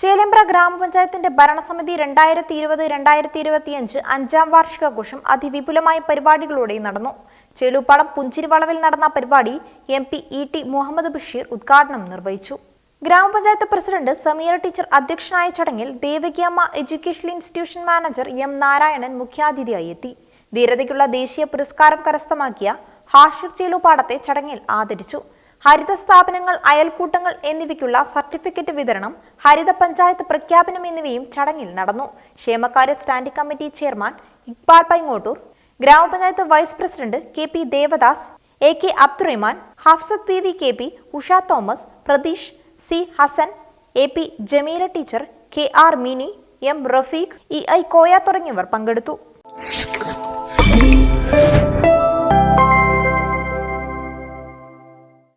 ചേലേമ്പ്ര ഗ്രാമപഞ്ചായത്തിന്റെ ഭരണസമിതി രണ്ടായിരത്തി ഇരുപത് രണ്ടായിരത്തി ഇരുപത്തിയഞ്ച് അഞ്ചാം വാർഷികാഘോഷം അതിവിപുലമായ പരിപാടികളോടെ നടന്നു. ചേലൂപ്പാളം പുഞ്ചിരിവളവിൽ നടന്ന പരിപാടി M P E T Muhammad Basheer ഉദ്ഘാടനം നിർവഹിച്ചു. ഗ്രാമപഞ്ചായത്ത് പ്രസിഡന്റ് സമീറ ടീച്ചർ അധ്യക്ഷനായ ചടങ്ങിൽ Devakiamma education institution manager M Narayanan മുഖ്യാതിഥിയായി എത്തി. ധീരതയ്ക്കുള്ള ദേശീയ പുരസ്കാരം കരസ്ഥമാക്കിയ ഹാഷിർ ചേലുപാടത്തെ ചടങ്ങിൽ ആദരിച്ചു. ഹരിത സ്ഥാപനങ്ങൾ അയൽക്കൂട്ടങ്ങൾ എന്നിവയ്ക്കുള്ള സർട്ടിഫിക്കറ്റ് വിതരണം ഹരിത പഞ്ചായത്ത് പ്രഖ്യാപനം എന്നിവയും ചടങ്ങിൽ നടന്നു. ക്ഷേമകാര്യ standing committee chairman Iqbal Paingottoor ഗ്രാമപഞ്ചായത്ത് vice president K P Devadas A K Abdurahman Hafsath P V K P Usha Thomas Pratheesh C Hassan A P Jameela teacher K R Mini M Rafeeq E I Koya തുടങ്ങിയവർ പങ്കെടുത്തു.